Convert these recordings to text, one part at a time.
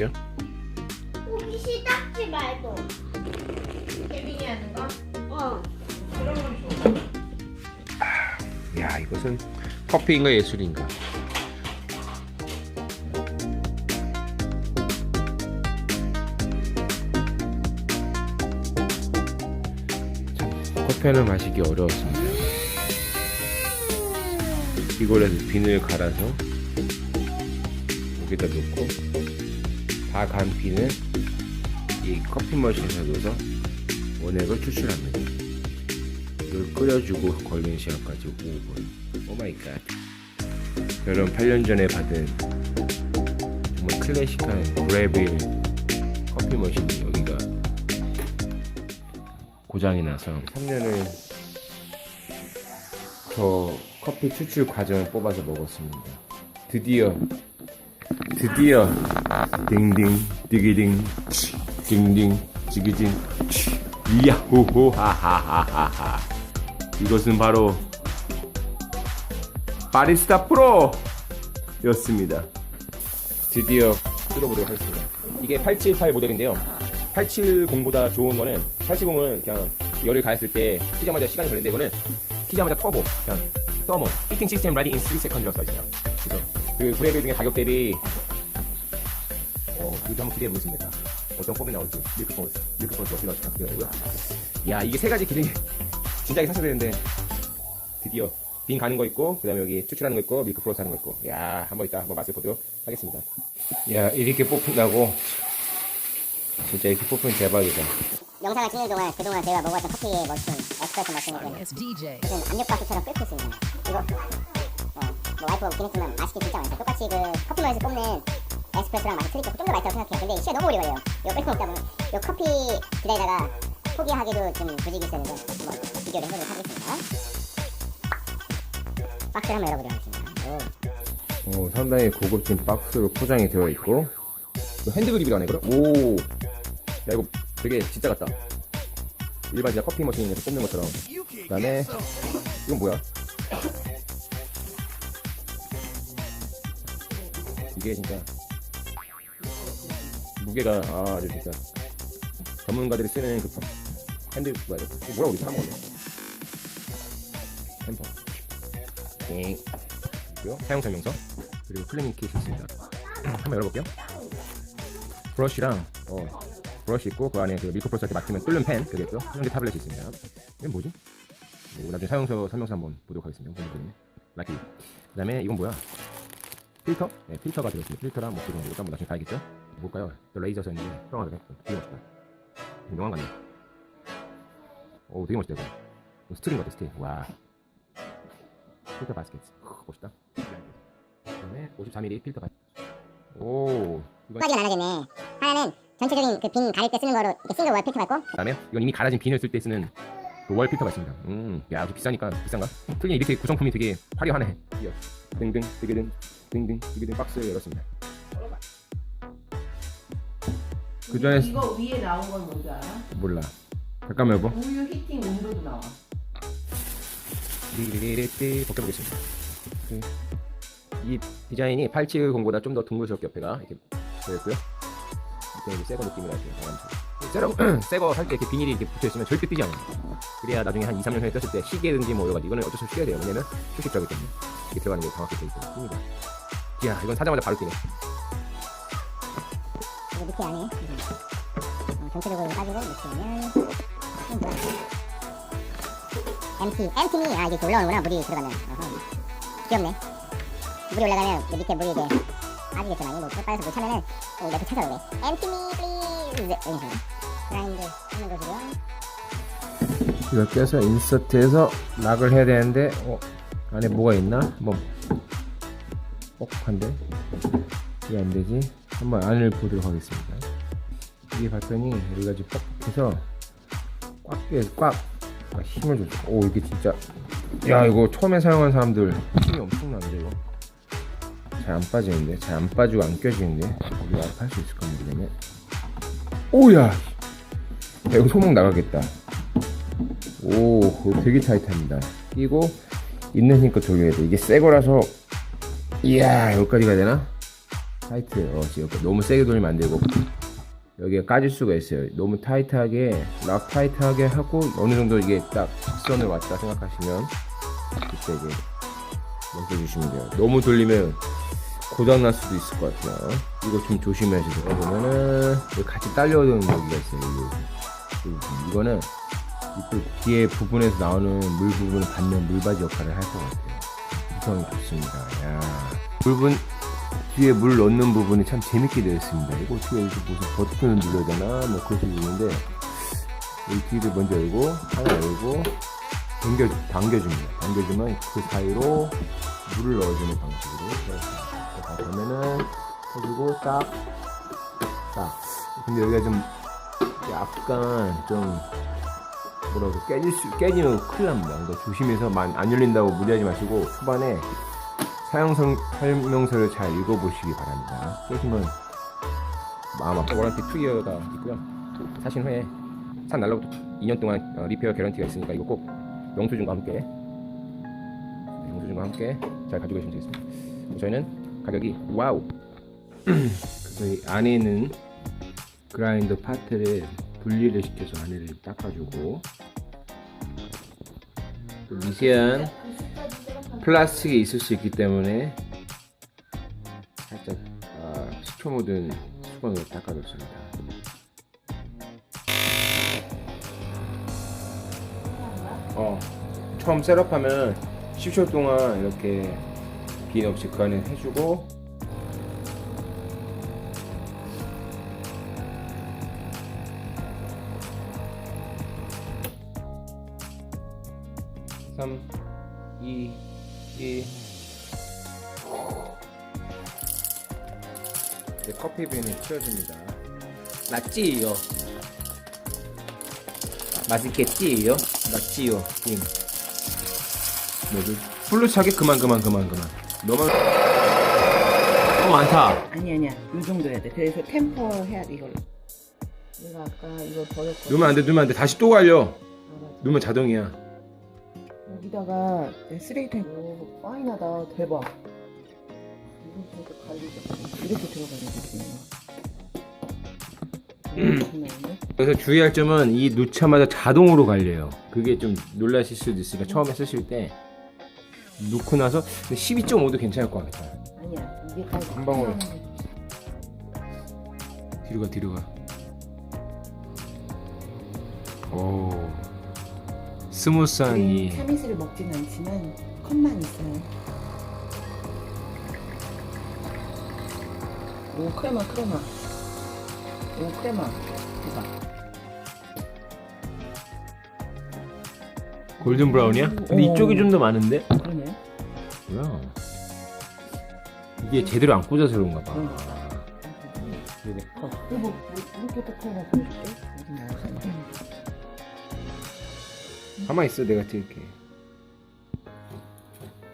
볼게요. 호기심 닦지 말고. 케빈이 하는 거? 어. 그런 건 좋아. 야 이것은 커피인가 예술인가? 참, 커피를 마시기 어려웠습니다. 이걸에서 비늘 갈아서 여기다 놓고 다간 비늘 이 커피 머신에 넣어서 원액을 추출합니다. 이걸 끓여주고 걸리는 시간까지 5분. 오 마이 갓. 결혼 8년 전에 받은 정말 클래식한 브레빌 커피 머신이 여기가 고장이 나서 3년을 저 커피 추출 과정을 뽑아서 먹었습니다. 드디어 드디어 딩딩 디기딩 치, 딩딩 지기딩 치, 이야호호 하하하하하 이것은 바로 바리스타 프로 였습니다. 드디어 뜯어보도록 하겠습니다. 이게 878 모델인데요. 870보다 좋은 거는 870은 그냥 열을 가했을 때 키자마자 시간이 걸리는데 이거는 키자마자 터보 그냥 서머 히팅 시스템 라디 인 3세컨드라고 써있어요. 그래서 그 브레이브 중에 가격 대비 어, 이것도 한번 기대해 보겠습니다. 어떤 폼이 나올지 밀크 포스 밀크 포스 어떻게 나올지 기대해보고요. 야 이게 세 가지 기능이 진작에 샀어야 되는데 드디어 빈 가는 거 있고 그다음에 여기 추출하는 거 있고 밀크 플러스 하는 거 있고 야 한번 이따 한번 맛을 보도록 하겠습니다 야 이렇게 뽑힌다고 진짜 이렇게 뽑히면 대박이다 영상을 찍는 동안 그동안 제가 먹었던 커피의 머신, 에스프레소 DJ. 무슨 압력밥솥처럼 끓고 있습니다. 이거 어, 뭐 와이프가 먹긴 했지만 맛있게 진짜 맛있어요. 똑같이 그 커피 머신에서 뽑는 에스프레소랑 맛이 틀릴 거고 좀더 맛있다고 생각해요. 근데 시간 너무 오래 걸려요. 이거 뺏어 먹다 보면 이 커피 기다리다가 포기하기도 좀 부직이 있었는데 한번 비교를 해보도록 하겠습니다. 박스를 한번 열어보도록 하겠습니다. 오. 어, 상당히 고급진 박스로 포장이 되어 있고 핸드그립이라 하네 그럼? 오 야 이거 되게 진짜 같다 일반 진짜 커피 머신에서 뽑는 것처럼 그 다음에 이건 뭐야? 이게 진짜 무게가 아 아주 진짜 전문가들이 쓰는 그 핸드 뭐야 이거 뭐라고 우리 사먹었네. 햄버 땡 그리고? 사용 설명서. 그리고 클리닝 킷이 있습니다. 한번 열어볼게요. 브러쉬랑 어. 브러쉬 있고 그 안에 그 밀크 프로스 이렇게 맡기면 뚫는 펜 그게 있고요. 현대 타블렛이 있습니다. 이건 뭐지? 네, 나중에 사용서 설명서 한번 보도록 하겠습니다. 라키. 그 다음에 이건 뭐야? 필터? 네 필터가 들어있습니다. 필터랑 뭐 그런 거 한번 나중에 봐야겠죠? 뭘까요? 레이저 선인데 형아가 되게 멋있다. 명한 같네 오 되게 멋있다 이거. 스트링 같아 스트링. 와. 필터 바스켓. 멋있다. 그 다음에 54mm 필터 바스켓. 오두 이건 가지가 나눠졌네. 하나는 전체적인 그 빈 가릴 때 쓰는 거로 이렇게 싱글 월 필터가 있고. 그 다음에 이건 이미 갈아진 비늘 쓸 때 쓰는 그월 필터가 있습니다 음야 아주 비싸니까 비싼가? 특히 이렇게 구성품이 되게 화려하네 이어. 등등 디기등 등등 디기등 박스 열었습니다 그 전에 이거 위에 나온 건 뭔지 알아? 몰라 잠깐만 여보 우유 히팅 온도도 나와. 리리리리 벗겨보겠습니다. 그, 이 디자인이 870보다 좀 더 둥글스럽게 옆에가 이렇게 되어 있고요. 이렇게 새거 느낌이라 이렇게 나가 면서 새거 살 때 이렇게 비닐이 이렇게 붙어 있으면 절대 뜨지 않아요. 그래야 나중에 한 2, 3년 후에 떴을 때 시계든지 뭐 여러 가지 이거는 어쩔 수 없이 쉬어야 돼요. 왜냐면 수식적이기 때문에 이렇게 들어가는 게 정확히 되어 있습니다. 이야 이건 사자마자 바로. 이거 밑에 안에 어, 전체적으로 따지고 밑에 뭐야? MT, MT니 아 이게 올라오는구나 물이 들어가면 어허. 귀엽네. 물이 올라가면 그 밑에 물이 이제 빠지겠지만 뭐 빨아서 물 차면은 어, 옆에 찾아오네. MT니 please 이런 식으로 그라인드 하는 것이고요. 이걸 껴서 인서트해서 락을 해야 되는데 어, 안에 뭐가 있나? 한번 뻑한데 이게 안 되지? 한번 안을 보도록 하겠습니다. 이게 봤더니 여기가 좀 뻑뻑해서 꽉 끼, 꽉 아, 힘을 줬어. 오 이게 진짜 야 이거 처음에 사용한 사람들 힘이 엄청나는데 이거 잘 안 빠지는데 잘 안 빠지고 안 껴지는데 우리가 할수 있을 겁니다. 그러면 오야 야, 이거 소문 나가겠다. 오, 그거 되게 타이트합니다. 끼고 있는 힘껏 돌려야 돼. 이게 새 거라서 이야 여기까지 가야 되나? 타이트해요. 지금 너무 세게 돌리면 안 되고 여기가 까질 수가 있어요. 너무 타이트하게 락 타이트하게 하고 어느 정도 이게 딱 직선으로 왔다 생각하시면 그때 이제 넘겨주시면 돼요. 너무 돌리면 고장 날 수도 있을 것 같아요. 이거 좀 조심해주세요. 보면은 여기 같이 딸려오는 여기가 있어요. 여기. 이거는 이쪽 뒤에 부분에서 나오는 물 부분을 받는 물바지 역할을 할 것 같아요. 구성이 좋습니다. 야. 물분 뒤에 물 넣는 부분이 참 재밌게 되어 있습니다. 이거 어떻게 이렇게 무슨 버튼을 눌러야 되나 뭐 그런 식으로 있는데 이 뒤를 먼저 열고 하나 열고 당겨 당겨줍니다. 당겨주면 그 사이로 물을 넣어주는 방식으로 되어 있습니다. 다 되면은 해주고 딱 딱. 근데 여기가 좀 약간 좀 뭐라고 깨질 수 깨지면 큰일 납니다. 그러니까 조심해서 만- 안 열린다고 무리하지 마시고 초반에 사용 성- 설명서를 잘 읽어보시기 바랍니다. 깨지면 마음 아파. 워런티 2이어가 있고요. 사신 후에 산 날로부터 2년 동안 어, 리페어 개런티가 있으니까 이거 꼭 영수증과 함께 네, 영수증과 함께 잘 가지고 계시면 되겠습니다. 저희는 가격이 와우. 그래서 이 안에 있는 그라인더 파트를 분리를 시켜서 안에를 닦아주고 또 미세한 플라스틱이 있을 수 있기 때문에 살짝 아, 식초 묻은 수건으로 닦아줬습니다. 어, 처음 셋업하면 10초 동안 이렇게 빈 없이 그 안에 해주고 삼, 이, 일. 이제 커피빈을 채워줍니다. 맞지요? 맛있겠지요? 맞지요? 임. 뭐지? 풀로 차게 그만 그만 그만 그만. 너무 너무 많다. 아니 아니야. 이 정도 해야 돼. 그래서 템퍼 해야 돼 이걸로. 내가 아까 이거 버렸거든. 넣으면 안 돼, 넣으면 안 돼. 다시 또 갈려. 아. 넣으면 자동이야. 여기다가 내 쓰레기통 오, 파인하다 대박. 이렇게 갈리죠. 이렇게 들어가는 거지. 음. 장난인데? 그래서 주의할 점은 이 놓자마자 자동으로 갈려요. 그게 좀 놀라실 수도 있으니까 처음에 쓰실 때 놓고 나서 12.5도 괜찮을 것 같아요. 아니야 이게 다한 방울. 뒤로 가, 뒤로 가. 오, 스무스한 이 참이슬을 먹진 않지만 컵만 있어요. 오 크레마 크레마. 오 크레마 대박. 골든 브라운이야? 근데 오. 이쪽이 좀 더 많은데? 그러네. 뭐야? 이게 제대로 안 꽂아서 그런가 봐. 응. 네네. 어, 이거 뭐, 이렇게 또 크레마 보여줄게. 여기 나와서. 가만 있어, 내가 찍을게.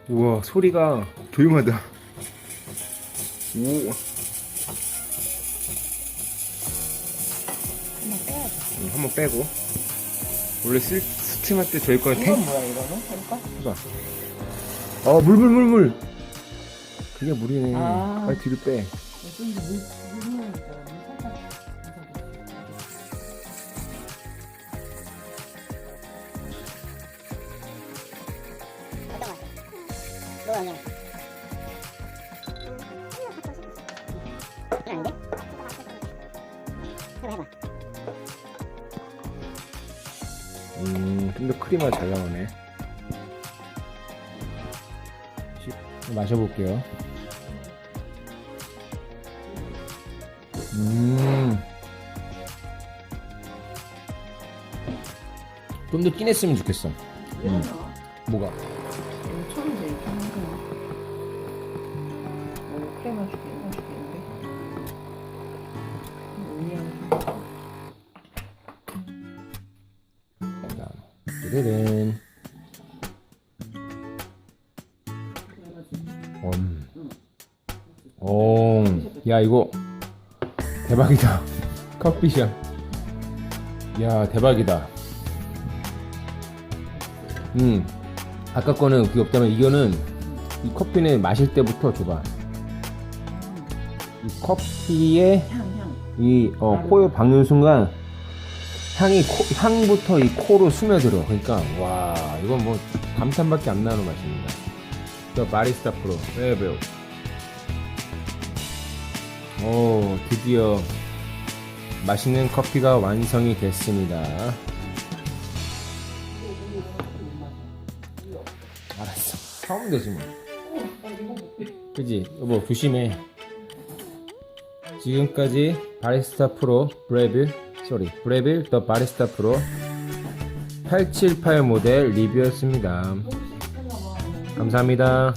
우와, 소리가 조용하다. 오. 한번 빼야지. 음, 한번 빼고. 원래 쓸, 스팀할 때 제일 거는 탱. 이건 뭐야 이거는? 해봐. 어, 물, 물, 물, 물. 그게 물이네. 아. 빨리 뒤로 빼. 요즘 물, 물, 물, 물 살짝. 해봐 좀 더 크리마 잘 나오네. 시- 마셔볼게요. 음. 좀 더 진했으면 좋겠어. 음. 뭐가? 르르른. 음. 오, 야 이거 대박이다. 커피샷. 야 대박이다. 음, 아까 거는 그게 없다면 이거는 이 커피는 마실 때부터 줘봐. 이 커피의 향, 향. 이 어, 코에 박는 순간 향이 코, 향부터 이 코로 스며들어. 그러니까 와 이건 뭐 감탄밖에 안 나는 맛입니다. 더 바리스타 프로 레벨. 오 드디어 맛있는 커피가 완성이 됐습니다. 알았어. 사오면 되지 뭐. 그지? 여보 조심해. 지금까지 바리스타 프로 브레빌 쏘리 브레빌 더 바리스타 프로 878 모델 리뷰였습니다. 감사합니다.